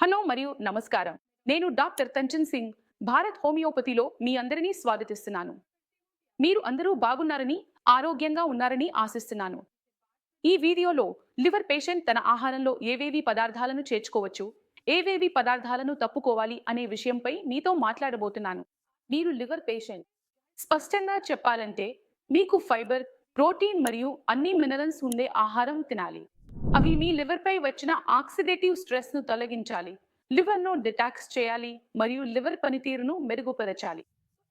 Hello మరియు నమస్కారం. నేను డాక్టర్ తంచన్ సింగ్ భారత్ హోమియోపతిలో మీ అందరినీ స్వాగతిస్తున్నాను. మీరు అందరూ బాగున్నారని ఆరోగ్యంగా ఉన్నారని ఆశిస్తున్నాను. ఈ వీడియోలో లివర్ పేషెంట్ తన ఆహారంలో ఏవేవి పదార్థాలను చేర్చుకోవచ్చు ఏవేవి పదార్థాలను తప్పుకోవాలి అనే విషయంపై మీతో మాట్లాడబోతున్నాను. మీరు లివర్ పేషెంట్ స్పష్టంగా చెప్పాలంటే మీకు ఫైబర్ ప్రోటీన్ మరియు అన్ని మినరల్స్ ఉండే ఆహారం తినాలి. అవి మీ లివర్పై వచ్చిన ఆక్సిడేటివ్ స్ట్రెస్ను తొలగించాలి. లివర్ను డిటాక్స్ చేయాలి మరియు లివర్ పనితీరును మెరుగుపరచాలి.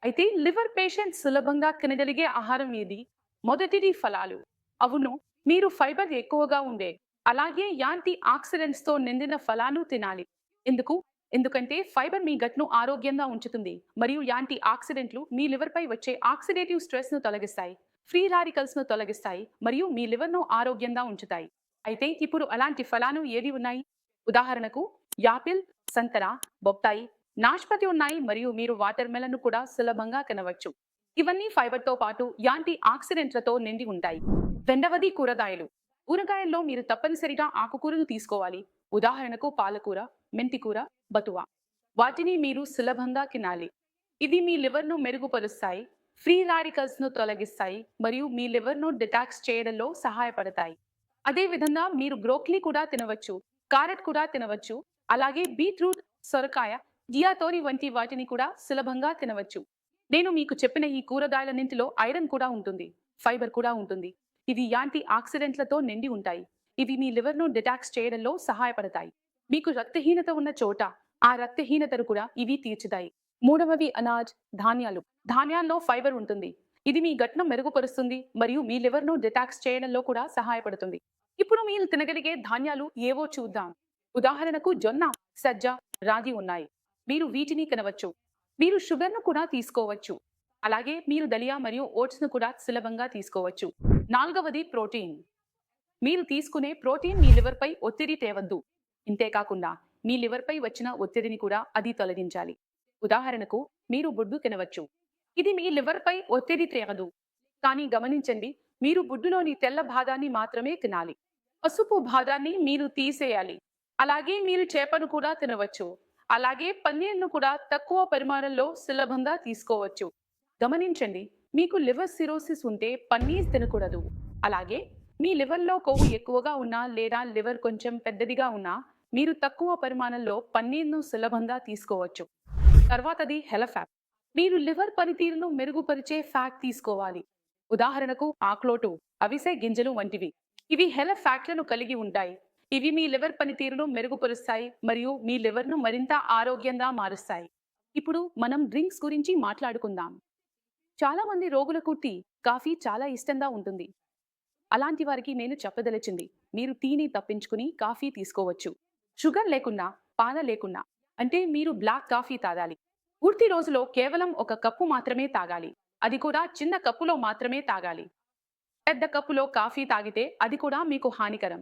అయితే లివర్ పేషెంట్ సులభంగా తినగలిగే ఆహారం ఏది? మొదటిది ఫలాలు. అవును మీరు ఫైబర్ ఎక్కువగా ఉండే అలాగే యాంటీ ఆక్సిడెంట్స్తో నిండిన ఫలాలు తినాలి. ఎందుకు? ఎందుకంటే ఫైబర్ మీ గట్ను ఆరోగ్యంగా ఉంచుతుంది మరియు యాంటీ ఆక్సిడెంట్లు మీ లివర్పై వచ్చే ఆక్సిడేటివ్ స్ట్రెస్ను తొలగిస్తాయి. ఫ్రీ రాడికల్స్ను తొలగిస్తాయి మరియు మీ లివర్ను ఆరోగ్యంగా ఉంచుతాయి. అయితే ఇప్పుడు అలాంటి ఫలాలు ఏవి ఉన్నాయి? ఉదాహరణకు యాపిల్ సంతర బొప్పాయి నాష్పతి ఉన్నాయి మరియు మీరు వాటర్ మెలను కూడా సులభంగా తినవచ్చు. ఇవన్నీ ఫైబర్తో పాటు యాంటీ ఆక్సిడెంట్లతో నిండి ఉంటాయి. రెండవది కూరగాయలు. కూరగాయల్లో మీరు తప్పనిసరిగా ఆకుకూరలు తీసుకోవాలి. ఉదాహరణకు పాలకూర మెంతికూర బతువా. వాటిని మీరు సులభంగా తినాలి. ఇది మీ లివర్ను మెరుగుపరుస్తాయి. ఫ్రీ రాడికల్స్ను తొలగిస్తాయి మరియు మీ లివర్ను డిటాక్స్ చేయడంలో సహాయపడతాయి. అదేవిధంగా మీరు బ్రోక్లీ కూడా తినవచ్చు క్యారెట్ కూడా తినవచ్చు అలాగే బీట్రూట్ సొరకాయ జియాతోరి వంటి వాటిని కూడా సులభంగా తినవచ్చు. నేను మీకు చెప్పిన ఈ కూరగాయలన్నింటిలో ఐరన్ కూడా ఉంటుంది ఫైబర్ కూడా ఉంటుంది. ఇవి యాంటీ ఆక్సిడెంట్లతో నిండి ఉంటాయి. ఇవి మీ లివర్ను డిటాక్స్ చేయడంలో సహాయపడతాయి. మీకు రక్తహీనత ఉన్న చోట ఆ రక్తహీనతను కూడా ఇవి తీర్చుతాయి. మూడవది అనాజ్ ధాన్యాలు. ధాన్యాల్లో ఫైబర్ ఉంటుంది. ఇది మీ ఘట్నం మెరుగుపరుస్తుంది మరియు మీ లివర్ను డిటాక్స్ చేయడంలో కూడా సహాయపడుతుంది. ఇప్పుడు మీరు తినగలిగే ధాన్యాలు ఏవో చూద్దాం. ఉదాహరణకు జొన్న సజ్జ రాగి ఉన్నాయి. మీరు వీటిని తినవచ్చు. మీరు షుగర్ను కూడా తీసుకోవచ్చు. అలాగే మీరు దలియా మరియు ఓట్స్ను కూడా సులభంగా తీసుకోవచ్చు. నాలుగవది ప్రోటీన్. మీరు తీసుకునే ప్రోటీన్ మీ లివర్పై ఒత్తిడి తేవద్దు. ఇంతేకాకుండా మీ లివర్పై వచ్చిన ఒత్తిడిని కూడా అది తొలగించాలి. ఉదాహరణకు మీరు బుడ్డు తినవచ్చు. ఇది మీ లివర్పై ఒత్తిడి తేగదు కానీ గమనించండి మీరు బుడ్డులోని తెల్ల భాగాన్ని మాత్రమే తినాలి. పసుపు భాగాన్ని మీరు తీసేయాలి. అలాగే మీరు చేపను కూడా తినవచ్చు. అలాగే పన్నీర్ను కూడా తక్కువ పరిమాణంలో సులభంగా తీసుకోవచ్చు. గమనించండి మీకు లివర్ సిరోసిస్ ఉంటే పన్నీర్ తినకూడదు. అలాగే మీ లివర్లో కొవ్వు ఎక్కువగా ఉన్నా లేదా లివర్ కొంచెం పెద్దదిగా ఉన్నా మీరు తక్కువ పరిమాణంలో పన్నీర్ను సులభంగా తీసుకోవచ్చు. తర్వాతది హెలఫాప్. మీరు లివర్ పనితీరును మెరుగుపరిచే ఫ్యాట్ తీసుకోవాలి. ఉదాహరణకు ఆక్లోటు అవిసె గింజలు వంటివి. ఇవి హెల ఫ్యాట్లను కలిగి ఉంటాయి. ఇవి మీ లివర్ పనితీరును మెరుగుపరుస్తాయి మరియు మీ లివర్ను మరింత ఆరోగ్యంగా మారుస్తాయి. ఇప్పుడు మనం డ్రింక్స్ గురించి మాట్లాడుకుందాం. చాలా మంది రోగులకు టీ కాఫీ చాలా ఇష్టంగా ఉంటుంది. అలాంటి వారికి నేను చెప్పదలిచింది మీరు టీని తప్పించుకుని కాఫీ తీసుకోవచ్చు. షుగర్ లేకున్నా పాల లేకున్నా అంటే మీరు బ్లాక్ కాఫీ తాగాలి. పూర్తి రోజులో కేవలం ఒక కప్పు మాత్రమే తాగాలి. అది కూడా చిన్న కప్పులో మాత్రమే తాగాలి. పెద్ద కప్పులో కాఫీ తాగితే అది కూడా మీకు హానికరం.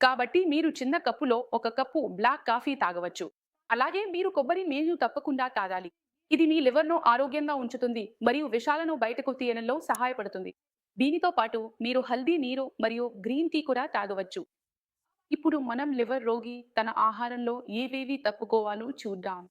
కాబట్టి మీరు చిన్న కప్పులో ఒక కప్పు బ్లాక్ కాఫీ తాగవచ్చు. అలాగే మీరు కొబ్బరి నీళ్ళు తప్పకుండా తాగాలి. ఇది మీ లివర్ను ఆరోగ్యంగా ఉంచుతుంది మరియు విషాలను బయటకు తీయడంలో సహాయపడుతుంది. దీనితో పాటు మీరు హల్దీ నీరు మరియు గ్రీన్ టీ కూడా తాగవచ్చు. ఇప్పుడు మనం లివర్ రోగి తన ఆహారంలో ఏవేవి తప్పుకోవాలో చూద్దాం.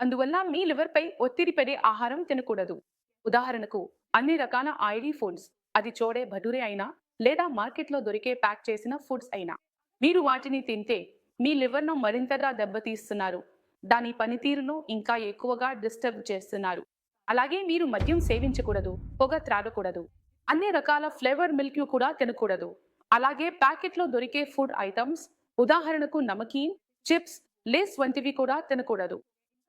అందువల్ల మీ లివర్పై ఒత్తిడి పడే ఆహారం తినకూడదు. ఉదాహరణకు అన్ని రకాల ఆయిలీ ఫుడ్స్ అది చోడే భటూరే అయినా లేదా మార్కెట్లో దొరికే ప్యాక్ చేసిన ఫుడ్స్ అయినా. మీరు వాటిని తింటే మీ లివర్ను మరింతగా దెబ్బతీస్తున్నారు. దాని పనితీరును ఇంకా ఎక్కువగా డిస్టర్బ్ చేస్తున్నారు. అలాగే మీరు మద్యం సేవించకూడదు పొగ త్రాగకూడదు. అన్ని రకాల ఫ్లేవర్ మిల్క్ కూడా తినకూడదు. అలాగే ప్యాకెట్లో దొరికే ఫుడ్ ఐటమ్స్ ఉదాహరణకు నమకీన్ చిప్స్ లేస్ వంటివి కూడా తినకూడదు.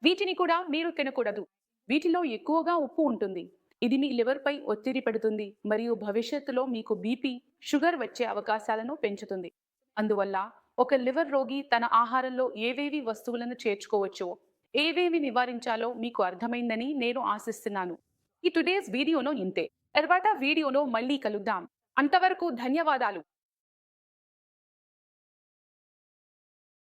వీటిని కూడా మీరు తినకూడదు. వీటిలో ఎక్కువగా ఉప్పు ఉంటుంది. ఇది మీ లివర్పై ఒత్తిడి పెడుతుంది మరియు భవిష్యత్తులో మీకు బీపీ షుగర్ వచ్చే అవకాశాలను పెంచుతుంది. అందువల్ల ఒక లివర్ రోగి తన ఆహారంలో ఏవేవి వస్తువులను చేర్చుకోవచ్చో ఏవేవి నివారించాలో మీకు అర్థమైందని నేను ఆశిస్తున్నాను. ఈ టుడేస్ వీడియోలో ఇంతే. తర్వాత వీడియోలో మళ్ళీ కలుద్దాం. అంతవరకు ధన్యవాదాలు.